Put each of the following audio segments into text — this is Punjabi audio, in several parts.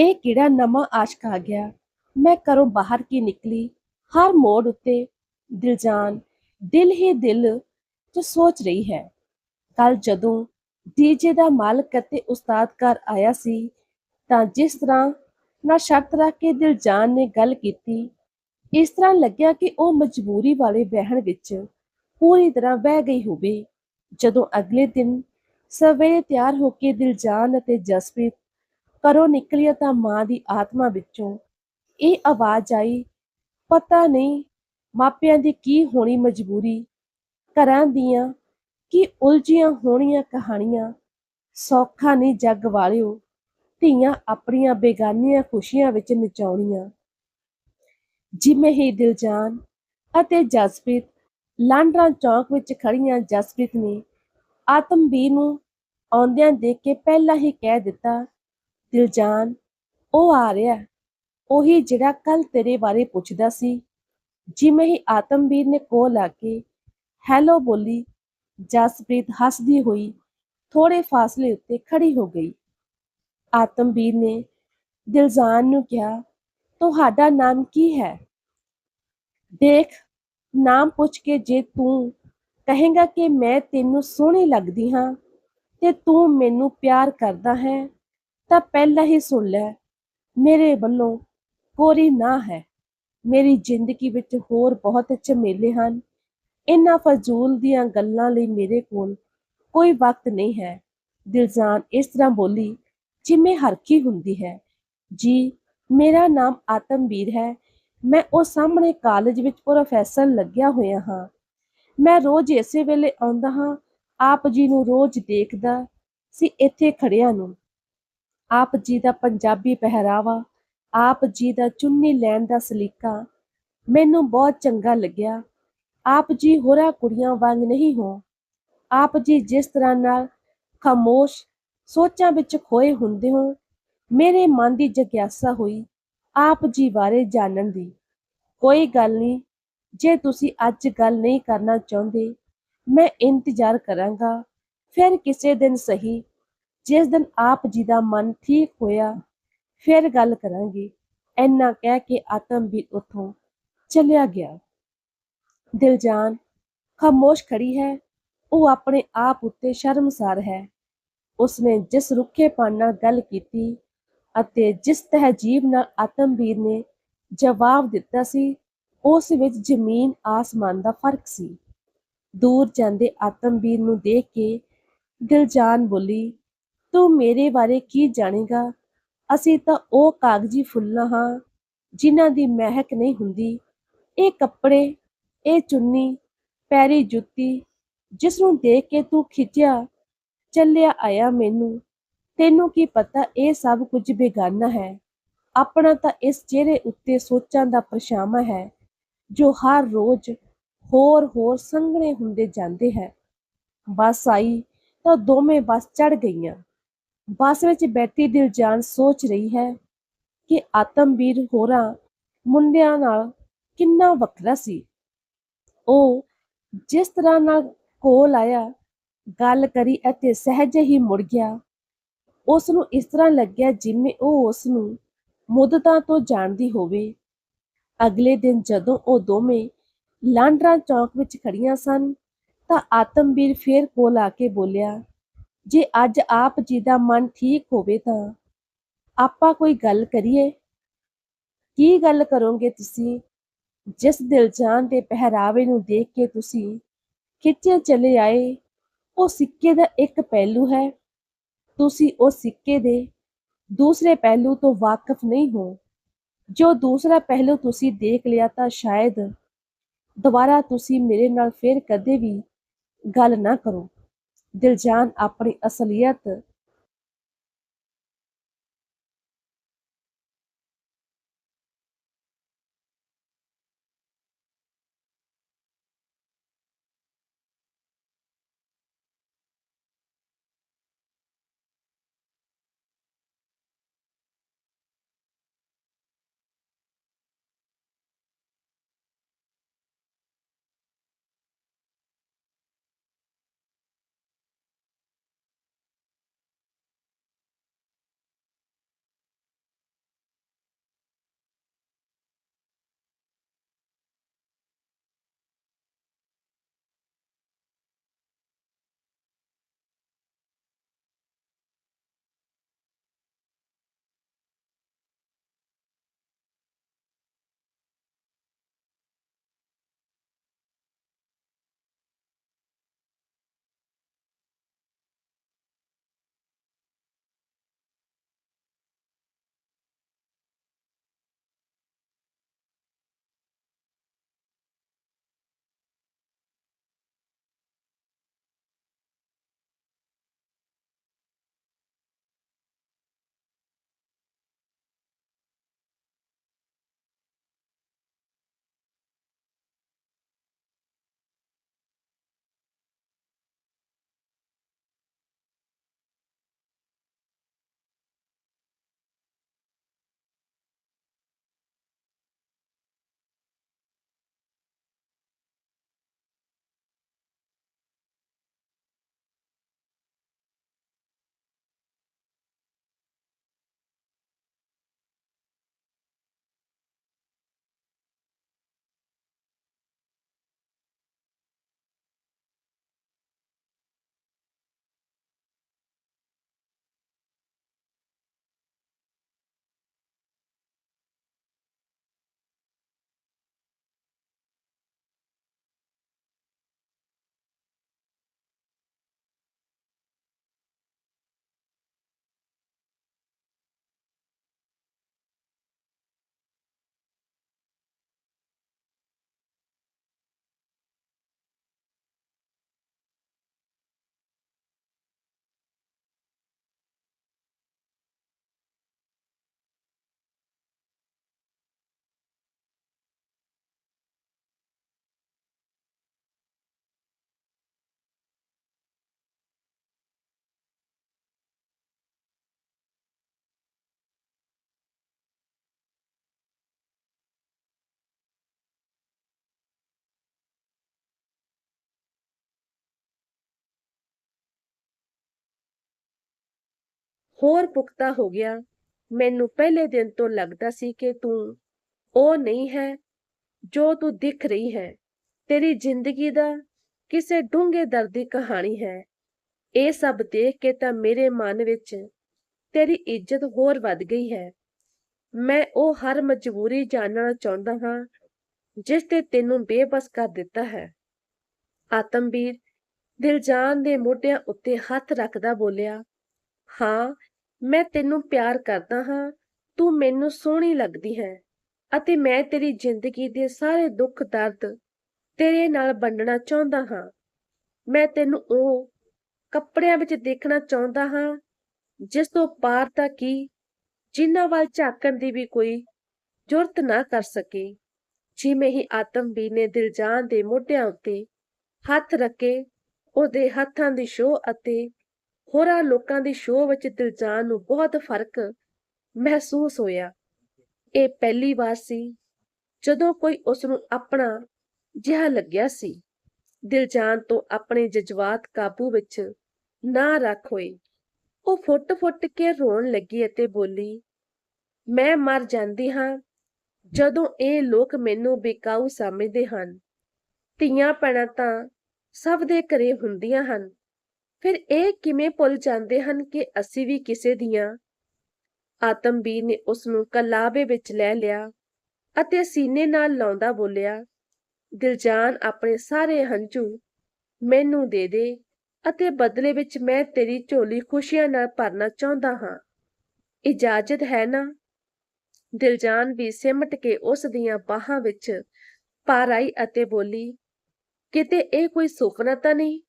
ਇਹ ਕਿਹੜਾ ਨਵਾਂ ਆਸ਼ਕ ਆ ਗਿਆ? ਮੈਂ ਘਰੋਂ ਬਾਹਰ ਕੀ ਨਿਕਲੀ? ਹਰ ਮੋੜ ਉੱਤੇ ਦਿਲਜਾਨ ਦਿਲ ਹੀ ਦਿਲ ਚ ਸੋਚ ਰਹੀ ਹੈ। ਕੱਲ ਜਦੋਂ ਡੀਜੇ ਦਾ ਮਾਲਕ ਅਤੇ ਉਸਤਾਦ ਘਰ ਆਇਆ ਸੀ, ਤਾਂ ਜਿਸ ਤਰ੍ਹਾਂ ਨਾ ਸ਼ਰਤ ਰੱਖ ਕੇ ਦਿਲਜਾਨ ਨੇ ਗੱਲ ਕੀਤੀ, ਇਸ ਤਰ੍ਹਾਂ ਲੱਗਿਆ ਕਿ ਉਹ ਮਜਬੂਰੀ ਵਾਲੇ ਵਹਿਣ ਵਿੱਚ ਪੂਰੀ ਤਰ੍ਹਾਂ ਵਹਿ ਗਈ ਹੋਵੇ। ਜਦੋਂ ਅਗਲੇ ਦਿਨ ਸਵੇਰੇ ਤਿਆਰ ਹੋ ਕੇ ਦਿਲਜਾਨ ਅਤੇ ਜਸਪ੍ਰੀਤ ਘਰੋਂ ਨਿਕਲਿਆ ਤਾਂ ਮਾਂ ਦੀ ਆਤਮਾ ਵਿੱਚੋਂ ਇਹ ਆਵਾਜ਼ ਆਈ, ਪਤਾ ਨਹੀਂ ਮਾਪਿਆਂ ਦੀ ਕੀ ਹੋਣੀ ਮਜਬੂਰੀ, ਘਰਾਂ ਦੀਆਂ ਕੀ ਉਲਝੀਆਂ ਹੋਣੀਆਂ ਕਹਾਣੀਆਂ, ਸੌਖਾ ਨਹੀਂ ਜੱਗ ਵਾਲਿਓ, ਧੀਆਂ ਆਪਣੀਆਂ ਬੇਗਾਨੀਆਂ ਖੁਸ਼ੀਆਂ ਵਿੱਚ ਨਚਾਉਣੀਆਂ। ਜਿਵੇਂ ਹੀ ਦਿਲਜਾਨ ਅਤੇ ਜਸਪ੍ਰੀਤ ਲਾਂਡਰਾ ਚੌਕ ਵਿੱਚ ਖੜੀਆਂ ਜਸਪ੍ਰੀਤ ਨੇ ਆਤਮਵੀਰ ਨੂੰ ਆਉਂਦਿਆਂ ਦੇਖ ਕੇ ਪਹਿਲਾਂ ਹੀ ਕਹਿ ਦਿੱਤਾ ਦਿਲਜਾਨ ਉਹ ਆ ਰਿਹਾ ਉਹੀ ਜਿਹੜਾ ਕੱਲ ਤੇਰੇ ਬਾਰੇ ਪੁੱਛਦਾ ਸੀ, ਜਿਵੇਂ ਹੀ ਆਤਮਵੀਰ ਨੇ ਕੋਲ ਆ ਕੇ, ਹੈਲੋ ਬੋਲੀ, ਜਸਪ੍ਰੀਤ ਹੱਸਦੀ ਹੋਈ ਥੋੜੇ ਫਾਸਲੇ ਉੱਤੇ ਖੜੀ ਹੋ ਗਈ। ਆਤਮਵੀਰ ਨੇ ਦਿਲਜਾਨ ਨੂੰ ਕਿਹਾ, ਤੁਹਾਡਾ ਨਾਮ ਕੀ ਹੈ? ਦੇਖ, ਨਾਮ ਪੁੱਛ ਕੇ ਜੇ ਤੂੰ ਕਹੇਗਾ ਕਿ ਮੈਂ ਤੈਨੂੰ ਸੋਹਣੀ ਲੱਗਦੀ ਹਾਂ ਤੇ ਤੂੰ ਮੈਨੂੰ ਪਿਆਰ ਕਰਦਾ ਹੈ ਤਾਂ ਪਹਿਲਾਂ ਹੀ ਸੁਣ ਲੈ, ਮੇਰੇ ਵੱਲੋਂ ਕੋਰੀ ਨਾ ਹੈ। ਮੇਰੀ ਜ਼ਿੰਦਗੀ ਵਿੱਚ ਹੋਰ ਬਹੁਤ ਝਮੇਲੇ ਹਨ। ਇਹਨਾਂ ਫਜ਼ੂਲ ਦੀਆਂ ਗੱਲਾਂ ਲਈ ਮੇਰੇ ਕੋਲ ਕੋਈ ਵਕਤ ਨਹੀਂ ਹੈ। ਦਿਲਜਾਨ ਇਸ ਤਰ੍ਹਾਂ ਬੋਲੀ, ਜਿਵੇਂ ਹਰਕੀ ਹੁੰਦੀ ਹੈ। ਜੀ, ਮੇਰਾ ਨਾਮ ਆਤਮਵੀਰ ਹੈ। ਮੈਂ ਉਹ ਸਾਹਮਣੇ ਕਾਲਜ ਵਿੱਚ ਪ੍ਰੋਫੈਸਰ ਲੱਗਿਆ ਹੋਇਆ ਹਾਂ। ਮੈਂ ਰੋਜ਼ ਇਸੇ ਵੇਲੇ ਆਉਂਦਾ ਹਾਂ। ਆਪ ਜੀ ਨੂੰ ਰੋਜ਼ ਦੇਖਦਾ ਸੀ ਇੱਥੇ ਖੜਿਆਂ ਨੂੰ। ਆਪ ਜੀ ਦਾ ਪੰਜਾਬੀ ਪਹਿਰਾਵਾ, ਆਪ ਜੀ ਦਾ ਚੁੰਨੀ ਲੈਣ ਦਾ ਸਲੀਕਾ, ਮੈਨੂੰ ਬਹੁਤ ਚੰਗਾ ਲੱਗਿਆ। ਆਪ ਜੀ ਹੋਰਾਂ ਕੁੜੀਆਂ ਵਾਂਗ ਨਹੀਂ ਹੋ। ਆਪ ਜੀ ਜਿਸ ਤਰ੍ਹਾਂ ਨਾਲ ਖਾਮੋਸ਼ ਸੋਚਾਂ ਵਿੱਚ ਖੋਏ ਹੁੰਦੇ ਹੋ, ਮੇਰੇ ਮਨ ਦੀ ਜਗਿਆਸਾ ਹੋਈ ਆਪ ਜੀ ਬਾਰੇ ਜਾਣਨ ਦੀ। ਕੋਈ ਗੱਲ ਨਹੀਂ, ਜੇ ਤੁਸੀਂ ਅੱਜ ਗੱਲ ਨਹੀਂ ਕਰਨਾ ਚਾਹੁੰਦੇ, ਮੈਂ ਇੰਤਜ਼ਾਰ ਕਰਾਂਗਾ, ਫਿਰ ਕਿਸੇ ਦਿਨ ਸਹੀ ਜਿਸ ਦਿਨ ਆਪ ਜੀ ਦਾ ਮਨ ਠੀਕ ਹੋਇਆ, ਫਿਰ ਗੱਲ ਕਰਾਂਗੇ। ਇੰਨਾ ਕਹਿ ਕੇ ਆਤਮ ਆਤਮਵੀਰ ਉੱਥੋਂ ਚਲਿਆ ਗਿਆ। ਦਿਲਜਾਨ, ਖਾਮੋਸ਼ ਖੜੀ ਹੈ। ਉਹ ਆਪਣੇ ਆਪ ਉੱਤੇ ਸ਼ਰਮਸਾਰ ਹੈ। ਉਸਨੇ ਜਿਸ ਰੁੱਖੇਪਣ ਨਾਲ ਗੱਲ ਕੀਤੀ ਅਤੇ ਜਿਸ ਤਹਿਜੀਬ ਨਾਲ ਆਤਮਵੀਰ ਨੇ ਜਵਾਬ ਦਿੱਤਾ ਸੀ, ਉਸ ਵਿੱਚ ਜ਼ਮੀਨ ਆਸਮਾਨ ਦਾ ਫ਼ਰਕ ਸੀ। ਦੂਰ ਜਾਂਦੇ ਆਤਮਵੀਰ ਨੂੰ ਦੇਖ ਕੇ ਦਿਲਜਾਨ ਬੋਲੀ ਤੂੰ ਮੇਰੇ ਬਾਰੇ ਕੀ ਜਾਣੇਗਾ? ਅਸੀਂ ਤਾਂ ਉਹ ਕਾਗਜ਼ੀ ਫੁੱਲਾਂ ਹਾਂ ਜਿਨ੍ਹਾਂ ਦੀ ਮਹਿਕ ਨਹੀਂ ਹੁੰਦੀ। ਇਹ ਕੱਪੜੇ, ਇਹ ਚੁੰਨੀ, ਪੈਰੀ ਜੁੱਤੀ ਜਿਸ ਨੂੰ ਦੇਖ ਕੇ ਤੂੰ ਖਿੱਚਿਆ ਚੱਲਿਆ ਆਇਆ ਮੈਨੂੰ। ਤੈਨੂੰ ਕੀ ਪਤਾ ਇਹ ਸਭ ਕੁਝ ਬੇਗਾਨਾ ਹੈ। ਆਪਣਾ ਤਾਂ ਇਸ ਚਿਹਰੇ ਉੱਤੇ ਸੋਚਾਂ ਦਾ ਪਰਛਾਵਾਂ ਹੈ, ਜੋ ਹਰ ਰੋਜ਼ ਹੋਰ ਹੋਰ ਸੰਘਣੇ ਹੁੰਦੇ ਜਾਂਦੇ ਹੈ। ਬੱਸ ਆਈ ਤਾਂ ਦੋਵੇਂ ਬੱਸ ਚੜ ਗਈਆਂ। ਬੱਸ ਵਿੱਚ ਬੈਠੀ ਦਿਲਜਾਨ ਸੋਚ ਰਹੀ ਹੈ ਕਿ ਆਤਮਵੀਰ ਹੋਰਾਂ ਮੁੰਡਿਆਂ ਨਾਲ ਕਿੰਨਾ ਵੱਖਰਾ ਸੀ। ਉਹ ਜਿਸ ਤਰ੍ਹਾਂ ਨਾਲ ਕੋਲ ਆਇਆ, ਗੱਲ ਕਰੀ ਅਤੇ ਸਹਿਜ ਹੀ ਮੁੜ ਗਿਆ। ਉਸ ਨੂੰ ਇਸ ਤਰ੍ਹਾਂ ਲੱਗਿਆ ਜਿਵੇਂ ਉਹ ਉਸ ਨੂੰ ਮੁੱਦਤਾਂ ਤੋਂ ਜਾਣਦੀ ਹੋਵੇ। ਅਗਲੇ ਦਿਨ ਜਦੋਂ ਉਹ ਦੋਵੇਂ ਲਾਂਡਰਾ ਚੌਕ ਵਿੱਚ ਖੜੀਆਂ ਸਨ, ਤਾਂ ਆਤਮਵੀਰ ਫੇਰ ਕੋਲ ਆ ਕੇ ਬੋਲਿਆ ਜੇ ਅੱਜ ਆਪ ਜੀ ਦਾ ਮਨ ਠੀਕ ਹੋਵੇ ਤਾਂ ਆਪਾਂ ਕੋਈ ਗੱਲ ਕਰੀਏ? ਕੀ ਗੱਲ ਕਰੋਗੇ ਤੁਸੀਂ? ਜਿਸ ਦਿਲਜਾਨ ਦੇ ਪਹਿਰਾਵੇ ਨੂੰ ਦੇਖ ਕੇ ਤੁਸੀਂ ਖਿੱਚੇ ਚਲੇ ਆਏ, ਉਹ ਸਿੱਕੇ ਦਾ ਇੱਕ ਪਹਿਲੂ ਹੈ। ਤੁਸੀਂ ਉਹ ਸਿੱਕੇ ਦੇ ਦੂਸਰੇ ਪਹਿਲੂ ਤੋਂ ਵਾਕਿਫ ਨਹੀਂ ਹੋ। ਜੋ ਦੂਸਰਾ ਪਹਿਲੂ ਤੁਸੀਂ ਦੇਖ ਲਿਆ ਤਾਂ ਸ਼ਾਇਦ ਦੁਬਾਰਾ ਤੁਸੀਂ ਮੇਰੇ ਨਾਲ ਫਿਰ ਕਦੇ ਵੀ ਗੱਲ ਨਾ ਕਰੋ। ਦਿਲਜਾਨ ਆਪਣੀ ਅਸਲੀਅਤ ਹੋਰ ਪੁਖਤਾ ਹੋ ਗਿਆ। ਮੈਨੂੰ ਪਹਿਲੇ ਦਿਨ ਤੋਂ ਲੱਗਦਾ ਸੀ ਕਿ ਤੂੰ ਉਹ ਨਹੀਂ ਹੈ ਜੋ ਤੂੰ ਦਿਖ ਰਹੀ ਹੈ। ਤੇਰੀ ਜ਼ਿੰਦਗੀ ਦਾ ਕਿਸੇ ਡੂੰਘੇ ਦਰਦ ਦੀ ਕਹਾਣੀ ਹੈ। ਇਹ ਸਭ ਦੇਖ ਕੇ ਤਾਂ ਮੇਰੇ ਮਨ ਵਿੱਚ ਤੇਰੀ ਇੱਜ਼ਤ ਹੋਰ ਵੱਧ ਗਈ ਹੈ। ਮੈਂ ਉਹ ਹਰ ਮਜਬੂਰੀ ਜਾਣਨਾ ਚਾਹੁੰਦਾ ਹਾਂ ਜਿਸ ਤੇ ਤੈਨੂੰ ਬੇਬਸ ਕਰ ਦਿੱਤਾ ਹੈ। ਆਤਮਵੀਰ ਦਿਲਜਾਨ ਦੇ ਮੋਢਿਆਂ ਉੱਤੇ ਹੱਥ ਰੱਖਦਾ ਬੋਲਿਆ, ਹਾਂ ਮੈਂ ਤੈਨੂੰ ਪਿਆਰ ਕਰਦਾ ਹਾਂ, ਤੂੰ ਮੈਨੂੰ ਸੋਹਣੀ ਲੱਗਦੀ ਹੈ ਅਤੇ ਮੈਂ ਤੇਰੀ ਜ਼ਿੰਦਗੀ ਦੇ ਸਾਰੇ ਦੁੱਖ ਦਰਦ ਤੇਰੇ ਨਾਲ ਵੰਡਣਾ ਚਾਹੁੰਦਾ ਹਾਂ। ਮੈਂ ਤੈਨੂੰ ਉਹ ਕੱਪੜਿਆਂ ਵਿੱਚ ਦੇਖਣਾ ਚਾਹੁੰਦਾ ਹਾਂ, ਜਿਸ ਤੋਂ ਪਾਰ ਤਾਂ ਕੀ, ਜਿਨ੍ਹਾਂ ਵੱਲ ਝਾਕਣ ਦੀ ਵੀ ਕੋਈ ਜ਼ਰੂਰਤ ਨਾ ਕਰ ਸਕੇ। ਜਿਵੇਂ ਹੀ ਆਤਮਵੀਰ ਨੇ ਦਿਲਜਾਨ ਦੇ ਮੋਢਿਆਂ ਉੱਤੇ ਹੱਥ ਰੱਖੇ, ਉਹਦੇ ਹੱਥਾਂ ਦੀ ਸ਼ੋਅ ਅਤੇ ਹੋਰਾਂ ਲੋਕਾਂ ਦੀ ਸ਼ੋਅ ਵਿੱਚ ਦਿਲਜਾਨ ਨੂੰ ਬਹੁਤ ਫ਼ਰਕ ਮਹਿਸੂਸ ਹੋਇਆ। ਇਹ ਪਹਿਲੀ ਵਾਰ ਸੀ ਜਦੋਂ ਕੋਈ ਉਸ ਨੂੰ ਆਪਣਾ ਜਿਹਾ ਲੱਗਿਆ ਸੀ। ਦਿਲਜਾਨ ਤੋਂ ਆਪਣੇ ਜਜ਼ਬਾਤ ਕਾਬੂ ਵਿੱਚ ਨਾ ਰੱਖ ਹੋਏ। ਉਹ ਫੁੱਟ-ਫੁੱਟ ਕੇ ਰੋਣ ਲੱਗੀ ਅਤੇ ਬੋਲੀ, ਮੈਂ ਮਰ ਜਾਂਦੀ ਹਾਂ ਜਦੋਂ ਇਹ ਲੋਕ ਮੈਨੂੰ ਬੇਕਾਊ ਸਮਝਦੇ ਹਨ। ਧੀਆਂ ਭੈਣਾਂ ਤਾਂ ਸਭ ਦੇ ਘਰੇ ਹੁੰਦੀਆਂ ਹਨ। ਫਿਰ ਇਹ ਕਿਵੇਂ ਭੁੱਲ ਜਾਂਦੇ ਹਨ ਕਿ ਅਸੀਂ ਵੀ ਕਿਸੇ ਦੀਆਂ ਆਤਮਬੀਰ ਨੇ ਉਸ ਨੂੰ ਕਲਾਬੇ ਵਿੱਚ ਲੈ ਲਿਆ ਅਤੇ ਸੀਨੇ ਨਾਲ ਲਾਉਂਦਾ ਬੋਲਿਆ, ਦਿਲਜਾਨ, ਆਪਣੇ ਸਾਰੇ ਹੰਝੂ ਮੈਨੂੰ ਦੇ ਦੇ ਅਤੇ ਬਦਲੇ ਵਿੱਚ ਮੈਂ ਤੇਰੀ ਝੋਲੀ ਖੁਸ਼ੀਆਂ ਨਾਲ ਭਰਨਾ ਚਾਹੁੰਦਾ ਹਾਂ। ਇਜਾਜ਼ਤ ਹੈ ਨਾ? ਦਿਲਜਾਨ ਵੀ ਸਿਮਟ ਕੇ ਉਸ ਦੀਆਂ ਬਾਹਾਂ ਵਿੱਚ ਪਾਰ ਆਈ ਅਤੇ ਬੋਲੀ, ਕਿਤੇ ਇਹ ਕੋਈ ਸੁਪਨਾ ਤਾਂ ਨਹੀਂ?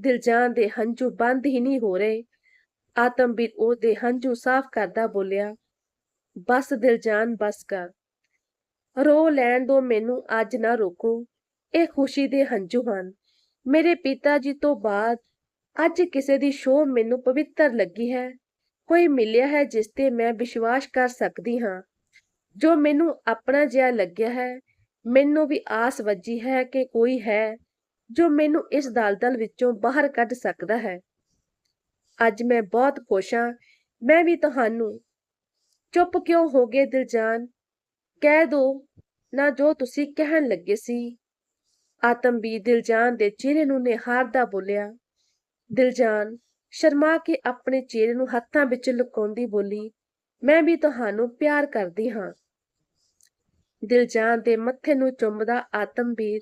ਦਿਲਜਾਨ ਦੇ ਹੰਝੂ ਬੰਦ ਹੀ ਨਹੀਂ ਹੋ ਰਹੇ। ਆਤਮਬੀਰ ਉਹਦੇ ਹੰਝੂ ਸਾਫ਼ ਕਰਦਾ ਬੋਲਿਆ, ਬਸ ਦਿਲਜਾਨ ਬਸ ਕਰ। ਰੋ ਲੈਣ ਦੋ, ਮੈਨੂੰ ਅੱਜ ਨਾ ਰੋਕੋ ਇਹ ਖੁਸ਼ੀ ਦੇ ਹੰਝੂ ਹਨ। ਮੇਰੇ ਪਿਤਾ ਜੀ ਤੋਂ ਬਾਅਦ ਅੱਜ ਕਿਸੇ ਦੀ ਸ਼ੋਅ ਮੈਨੂੰ ਪਵਿੱਤਰ ਲੱਗੀ ਹੈ। ਕੋਈ ਮਿਲਿਆ ਹੈ ਜਿਸ ਤੇ ਮੈਂ ਵਿਸ਼ਵਾਸ ਕਰ ਸਕਦੀ ਹਾਂ। ਜੋ ਮੈਨੂੰ ਆਪਣਾ ਜਿਹਾ ਲੱਗਿਆ ਹੈ, ਮੈਨੂੰ ਵੀ ਆਸ ਵੱਜੀ ਹੈ ਕਿ ਕੋਈ ਹੈ। ਜੋ ਮੈਨੂੰ ਇਸ ਦਲਦਲ ਵਿੱਚੋਂ ਬਾਹਰ ਕੱਢ ਸਕਦਾ ਹੈ। ਅੱਜ ਮੈਂ ਬਹੁਤ ਖੁਸ਼ ਹਾਂ। ਮੈਂ ਵੀ ਤੁਹਾਨੂੰ ਚੁੱਪ ਕਿਉਂ ਹੋ ਗਏ ਦਿਲਜਾਨ? ਕਹਿ ਦੋ, ਨਾ ਜੋ ਤੁਸੀਂ ਕਹਿਣ ਲੱਗੇ ਸੀ। ਆਤਮ ਆਤਮਬੀਰ ਦਿਲਜਾਨ ਦੇ ਚਿਹਰੇ ਨੂੰ ਨਿਹਾਰਦਾ ਬੋਲਿਆ, ਦਿਲਜਾਨ, ਸ਼ਰਮਾ ਕੇ ਆਪਣੇ ਚਿਹਰੇ ਨੂੰ ਹੱਥਾਂ ਵਿੱਚ ਲੁਕਾਉਂਦੀ ਬੋਲੀ, ਮੈਂ ਵੀ ਤੁਹਾਨੂੰ ਪਿਆਰ ਕਰਦੀ ਹਾਂ। ਦਿਲਜਾਨ ਦੇ ਮੱਥੇ ਨੂੰ ਚੁੰਮਦਾ ਆਤਮਬੀਰ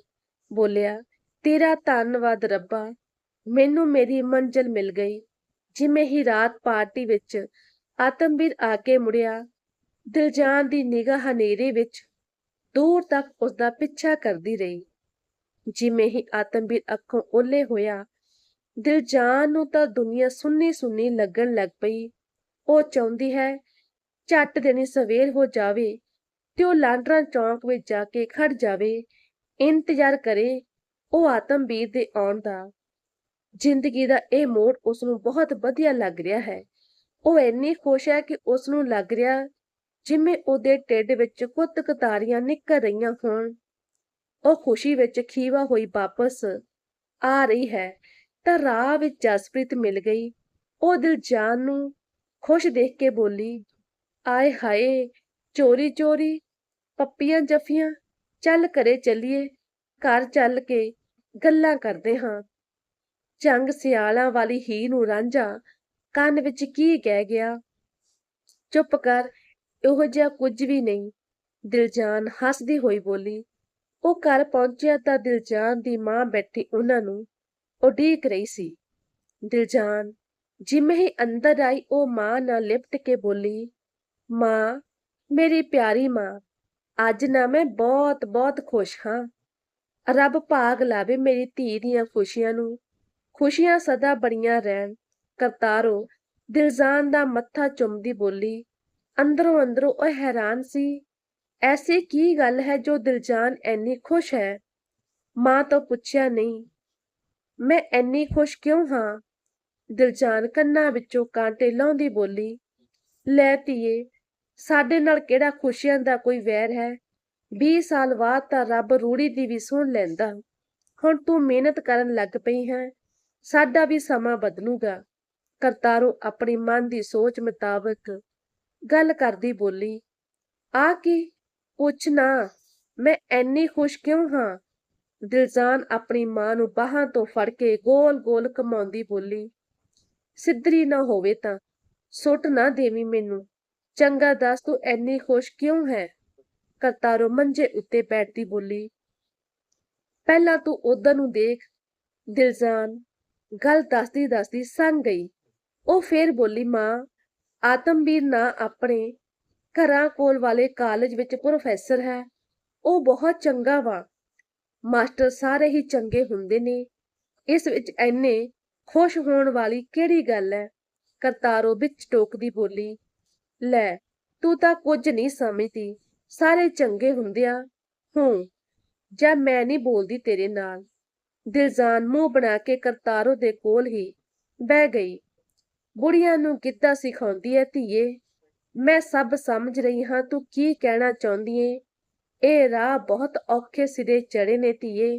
ਬੋਲਿਆ ਤੇਰਾ ਧੰਨਵਾਦ ਰੱਬਾ, ਮੈਨੂੰ ਮੇਰੀ ਮੰਜ਼ਿਲ ਮਿਲ ਗਈ। ਜਿਵੇਂ ਹੀ ਰਾਤ ਪਾਰਟੀ ਵਿੱਚ ਆਤਮਬੀਰ ਆ ਕੇ ਮੁੜਿਆ ਦਿਲਜਾਨ ਦੀ ਨਿਗਾਹ ਹਨੇਰੇ ਵਿੱਚ ਦੂਰ ਤੱਕ ਉਸ ਦਾ ਪਿੱਛਾ ਕਰਦੀ ਰਹੀ। ਜਿਵੇਂ ਹੀ ਆਤਮਵੀਰ ਅੱਖੋਂ ਓਲੇ ਹੋਇਆ ਦਿਲਜਾਨ ਨੂੰ ਤਾਂ ਦੁਨੀਆ ਸੁੰਨੀ ਸੁੰਨੀ ਲੱਗਣ ਲੱਗ ਪਈ। ਉਹ ਚਾਹੁੰਦੀ ਹੈ, ਝੱਟ ਦੇਣੀ ਸਵੇਰ ਹੋ ਜਾਵੇ ਤੇ ਉਹ ਲਾਂਡਰਾ ਚੌਂਕ ਵਿੱਚ ਜਾ ਕੇ ਖੜ ਜਾਵੇ, ਇੰਤਜ਼ਾਰ ਕਰੇ ਉਹ ਆਤਮਬੀਰ ਦੇ ਆਉਣ ਦਾ ਜ਼ਿੰਦਗੀ ਦਾ ਇਹ ਮੋੜ ਉਸ ਨੂੰ ਬਹੁਤ ਵਧੀਆ ਲੱਗ ਰਿਹਾ ਹੈ। ਉਹ ਇੰਨੀ ਖੁਸ਼ ਹੈ ਕਿ ਉਸ ਨੂੰ ਲੱਗ ਰਿਹਾ ਜਿਵੇਂ ਉਹਦੇ ਢਿੱਡ ਵਿੱਚ ਕੁੱਤ ਕਤਾਰੀਆਂ ਨਿਕਲ ਰਹੀਆਂ ਹੋਣ। ਉਹ ਖੁਸ਼ੀ ਵਿੱਚ ਖੀਵਾ ਹੋਈ ਵਾਪਸ ਆ ਰਹੀ ਹੈ। ਤਾਂ ਰਾਹ ਵਿੱਚ ਜਸਪ੍ਰੀਤ ਮਿਲ ਗਈ। ਉਹ ਦਿਲ ਜਾਨ ਨੂੰ ਖੁਸ਼ ਦੇਖ ਕੇ ਬੋਲੀ, ਆਏ ਹਾਏ, ਚੋਰੀ ਚੋਰੀ, ਪੱਪੀਆਂ, ਜਫੀਆਂ, ਚੱਲ ਕਰੇ ਚੱਲੀਏ, ਘਰ ਚੱਲ ਕੇ ਗੱਲਾਂ ਕਰਦੇ ਹਾਂ। ਜੰਗ ਸਿਆਲਾਂ ਵਾਲੀ ਹੀ ਨੂੰ ਰਾਂਝਾ ਕੰਨ ਵਿੱਚ ਕੀ ਕਹਿ ਗਿਆ? ਚੁੱਪ ਕਰ, ਇਹੋ ਜਿਹਾ ਕੁਝ ਵੀ ਨਹੀਂ। ਦਿਲਜਾਨ ਹੱਸਦੀ ਹੋਈ ਬੋਲੀ, ਉਹ ਘਰ ਪਹੁੰਚਿਆ ਤਾਂ ਦਿਲਜਾਨ ਦੀ ਮਾਂ ਬੈਠੀ ਉਹਨਾਂ ਨੂੰ ਉਡੀਕ ਰਹੀ ਸੀ। ਦਿਲਜਾਨ ਜਿਵੇਂ ਹੀ ਅੰਦਰ ਆਈ, ਉਹ ਮਾਂ ਨਾਲ ਲਿਪਟ ਕੇ ਬੋਲੀ, ਮਾਂ, ਮੇਰੀ ਪਿਆਰੀ ਮਾਂ, ਅੱਜ ਨਾ ਮੈਂ ਬਹੁਤ ਬਹੁਤ ਖੁਸ਼ ਹਾਂ। ਰੱਬ ਭਾਗ ਲਾਵੇ ਮੇਰੀ ਧੀ ਦੀਆਂ ਖੁਸ਼ੀਆਂ ਨੂੰ। ਖੁਸ਼ੀਆਂ ਸਦਾ ਬੜੀਆਂ ਰਹਿਣ। ਕਰਤਾਰੋ ਦਿਲਜਾਨ ਦਾ ਮੱਥਾ ਚੁੰਮਦੀ ਬੋਲੀ। ਅੰਦਰੋਂ ਅੰਦਰੋਂ ਉਹ ਹੈਰਾਨ ਸੀ। ਐਸੀ ਕੀ ਗੱਲ ਹੈ ਜੋ ਦਿਲਜਾਨ ਐਨੀ ਖੁਸ਼ ਹੈ? ਮਾਂ ਤੋਂ ਪੁੱਛਿਆ ਨਹੀਂ। ਮੈਂ ਐਨੀ ਖੁਸ਼ ਕਿਉਂ ਹਾਂ? ਦਿਲਜਾਨ ਕੰਨਾਂ ਵਿੱਚੋਂ ਕਾਂਟੇ ਲਾਉਂਦੀ ਬੋਲੀ। ਲੈ ਧੀਏ, ਸਾਡੇ ਨਾਲ ਕਿਹੜਾ ਖੁਸ਼ੀਆਂ ਦਾ ਕੋਈ ਵੈਰ ਹੈ? 20 ਸਾਲ ਬਾਅਦ ਤਾਂ ਰੱਬ ਰੂੜੀ ਦੀ ਵੀ ਸੁਣ ਲੈਂਦਾ। ਹੁਣ ਤੂੰ ਮਿਹਨਤ ਕਰਨ ਲੱਗ ਪਈ ਹੈ। ਸਾਡਾ ਵੀ ਸਮਾਂ ਬਦਲੂਗਾ। ਕਰਤਾਰੋ ਆਪਣੀ ਮਨ ਦੀ ਸੋਚ ਮੁਤਾਬਕ ਗੱਲ ਕਰਦੀ ਬੋਲੀ, ਆ ਕੀ? ਪੁੱਛ ਨਾ, ਮੈਂ ਐਨੀ ਖੁਸ਼ ਕਿਉਂ ਹਾਂ? ਦਿਲਜਾਨ ਆਪਣੀ ਮਾਂ ਨੂੰ ਬਾਹਾਂ ਤੋਂ ਫੜ ਕੇ ਗੋਲ-ਗੋਲ ਕਮਾਉਂਦੀ ਬੋਲੀ, ਸਿੱਧਰੀ ਨਾ ਹੋਵੇ ਤਾਂ, ਸੁੱਟ ਨਾ ਦੇਵੀ ਮੈਨੂੰ। ਚੰਗਾ ਦੱਸ ਤੂੰ ਐਨੀ ਖੁਸ਼ ਕਿਉਂ ਹੈ? ਕਰਤਾਰੋ ਮੰਜੇ ਉੱਤੇ ਬੈਠਦੀ ਬੋਲੀ, ਪਹਿਲਾਂ ਤੂੰ ਉਧਰ ਨੂੰ ਦੇਖ, ਦਿਲਜਾਨ। ਗੱਲ ਦੱਸਦੀ ਦੱਸਦੀ ਸੰਗ ਗਈ। ਉਹ ਫੇਰ ਬੋਲੀ, ਮਾਂ, ਆਤਮਵੀਰ ਨਾ ਆਪਣੇ ਘਰਾਂ ਕੋਲ ਵਾਲੇ ਕਾਲਜ ਵਿੱਚ ਪ੍ਰੋਫੈਸਰ ਹੈ। ਉਹ ਬਹੁਤ ਚੰਗਾ ਵਾ। ਮਾਸਟਰ ਸਾਰੇ ਹੀ ਚੰਗੇ ਹੁੰਦੇ ਨੇ। ਇਸ ਵਿੱਚ ਐਨੇ ਖੁਸ਼ ਹੋਣ ਵਾਲੀ ਕਿਹੜੀ ਗੱਲ ਹੈ? ਕਰਤਾਰੋ ਵਿੱਚ ਟੋਕਦੀ ਬੋਲੀ, ਲੈ, ਤੂੰ ਤਾਂ ਕੁਝ ਨਹੀਂ ਸਮਝਦੀ। ਸਾਰੇ ਚੰਗੇ ਹੁੰਦਿਆਂ ਹੂੰ, ਜਾਂ ਮੈਂ ਨਹੀਂ ਬੋਲਦੀ ਤੇਰੇ ਨਾਲ। ਦਿਲਜਾਨ ਮੂੰਹ ਬਣਾ ਕੇ ਕਰਤਾਰੋ ਦੇ ਕੋਲ ਹੀ ਬਹਿ ਗਈ। ਬੁੜੀਆਂ ਨੂੰ ਗਿੱਧਾ ਸਿਖਾਉਂਦੀ ਐ ਧੀਏ, ਮੈਂ ਸਭ ਸਮਝ ਰਹੀ ਹਾਂ ਤੂੰ ਕੀ ਕਹਿਣਾ ਚਾਹੁੰਦੀ ਏ। ਇਹ ਰਾਹ ਬਹੁਤ ਔਖੇ ਸਿਰੇ ਚੜੇ ਨੇ ਧੀਏ।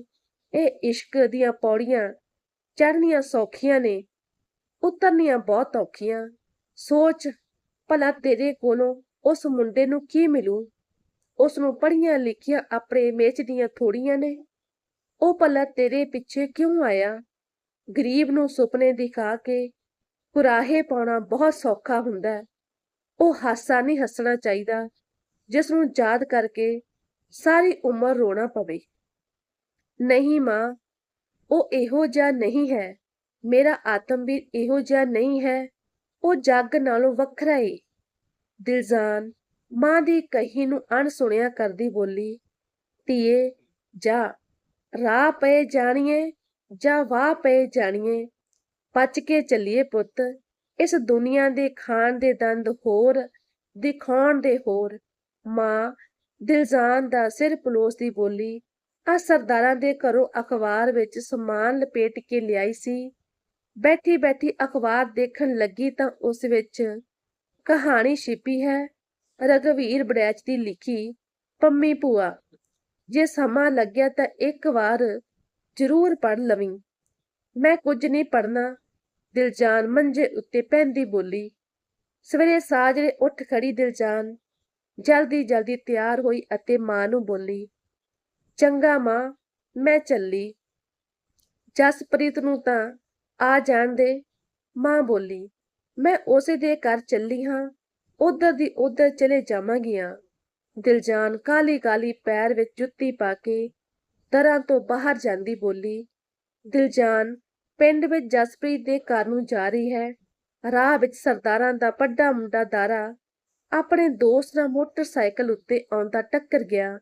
ਇਹ ਇਸ਼ਕ ਦੀਆਂ ਪੌੜੀਆਂ ਚੜਨੀਆਂ ਸੌਖੀਆਂ ਨੇ, ਉਤਰਨੀਆਂ ਬਹੁਤ ਔਖੀਆਂ। ਸੋਚ, ਭਲਾ ਤੇਰੇ ਕੋਲੋਂ ਉਸ ਮੁੰਡੇ ਨੂੰ ਕੀ ਮਿਲੂ? ਉਸ ਨੂੰ ਪੜ੍ਹੀਆਂ ਲਿਖੀਆਂ ਆਪਣੇ ਮੇਚ ਦੀਆਂ ਥੋੜੀਆਂ ਨੇ। ਉਹ ਭਲਾ ਤੇਰੇ ਪਿੱਛੇ ਕਿਉਂ ਆਇਆ? ਗਰੀਬ ਨੂੰ ਸੁਪਨੇ ਦਿਖਾ ਕੇ ਕੁਰਾਹੇ ਪਾਉਣਾ ਬਹੁਤ ਸੌਖਾ ਹੁੰਦਾ। ਹੈ ਉਹ ਹਾਸਾ ਨਹੀਂ ਹੱਸਣਾ ਚਾਹੀਦਾ ਜਿਸ ਨੂੰ ਯਾਦ ਕਰਕੇ ਸਾਰੀ ਉਮਰ ਰੋਣਾ ਪਵੇ। ਨਹੀਂ ਮਾਂ, ਉਹ ਇਹੋ ਜਿਹਾ ਨਹੀਂ ਹੈ। ਮੇਰਾ ਆਤਮਵੀਰ ਇਹੋ ਜਿਹਾ ਨਹੀਂ ਹੈ। ਉਹ ਜੱਗ ਨਾਲੋਂ ਵੱਖਰਾ ਏ। ਦਿਲਜਾਨ ਮਾਂ ਦੀ ਕਹੀ ਨੂੰ ਅਣਸੁਣਿਆ ਕਰਦੀ ਬੋਲੀ, ਧੀਏ, ਜਾ, ਰਾਹ ਪਏ ਜਾਣੀਏ, ਜਾਂ ਵਾਹ ਪਏ ਜਾਣੀਏ। ਪੱਚ ਕੇ ਚੱਲੀਏ ਪੁੱਤ, ਇਸ ਦੁਨੀਆ ਦੇ ਖਾਣ ਦੇ ਦੰਦ ਹੋਰ, ਦਿਖਾਉਣ ਦੇ ਹੋਰ ਮਾਂ ਦਿਲਜਾਨ ਦਾ ਸਿਰ ਪਲੋਸਦੀ ਬੋਲੀ, ਆ ਸਰਦਾਰਾਂ ਦੇ ਘਰੋਂ ਅਖਬਾਰ ਵਿੱਚ ਸਮਾਨ ਲਪੇਟ ਕੇ ਲਿਆਈ ਸੀ। ਬੈਠੀ ਬੈਠੀ ਅਖਬਾਰ ਦੇਖਣ ਲੱਗੀ ਤਾਂ ਉਸ ਵਿੱਚ ਕਹਾਣੀ ਛਿਪੀ ਹੈ। ਰਗਵੀਰ ਬੜੈਚ ਦੀ ਲਿਖੀ ਪੰਮੀ ਭੂਆ, ਜੇ ਸਮਾਂ ਲੱਗਿਆ ਤਾਂ ਇੱਕ ਵਾਰ ਜ਼ਰੂਰ ਪੜ ਲਵੀਂ। ਮੈਂ ਕੁਝ ਨਹੀਂ ਪੜਨਾ ਦਿਲਜਾਨ ਮੰਜੇ ਉੱਤੇ ਪੈਂਦੀ ਬੋਲੀ। ਸਵੇਰੇ ਸਾਜਰੇ ਉੱਠ ਖੜੀ ਦਿਲਜਾਨ ਜਲਦੀ ਜਲਦੀ ਤਿਆਰ ਹੋਈ ਅਤੇ ਮਾਂ ਨੂੰ ਬੋਲੀ, ਚੰਗਾ ਮਾਂ, ਮੈਂ ਚੱਲੀ। ਜਸਪ੍ਰੀਤ ਨੂੰ ਤਾਂ ਆ ਜਾਣ ਦੇ। ਮਾਂ ਬੋਲੀ, ਮੈਂ ਉਸੇ ਦੇ ਘਰ ਚੱਲੀ ਹਾਂ। ਉਧਰ ਦੀ ਉਧਰ ਚਲੇ ਜਾਵਾਂਗੀਆਂ। ਦਿਲਜਾਨ ਕਾਲੀ ਕਾਲੀ ਪੈਰ ਵਿੱਚ ਜੁੱਤੀ ਪਾ ਕੇ ਦਰਾਂ ਤੋਂ ਬਾਹਰ ਜਾਂਦੀ ਬੋਲੀ, ਦਿਲਜਾਨ, ਪਿੰਡ ਵਿੱਚ ਜਸਪ੍ਰੀਤ ਦੇ ਘਰ ਨੂੰ ਜਾ ਰਹੀ ਹੈ। ਰਾਹ ਵਿੱਚ ਸਰਦਾਰਾਂ ਦਾ ਵੱਡਾ ਮੁੰਡਾ ਦਾਰਾ ਆਪਣੇ ਦੋਸਤ ਨਾਲ ਮੋਟਰਸਾਈਕਲ ਉੱਤੇ ਆਉਂਦਾ ਟੱਕਰ ਗਿਆ।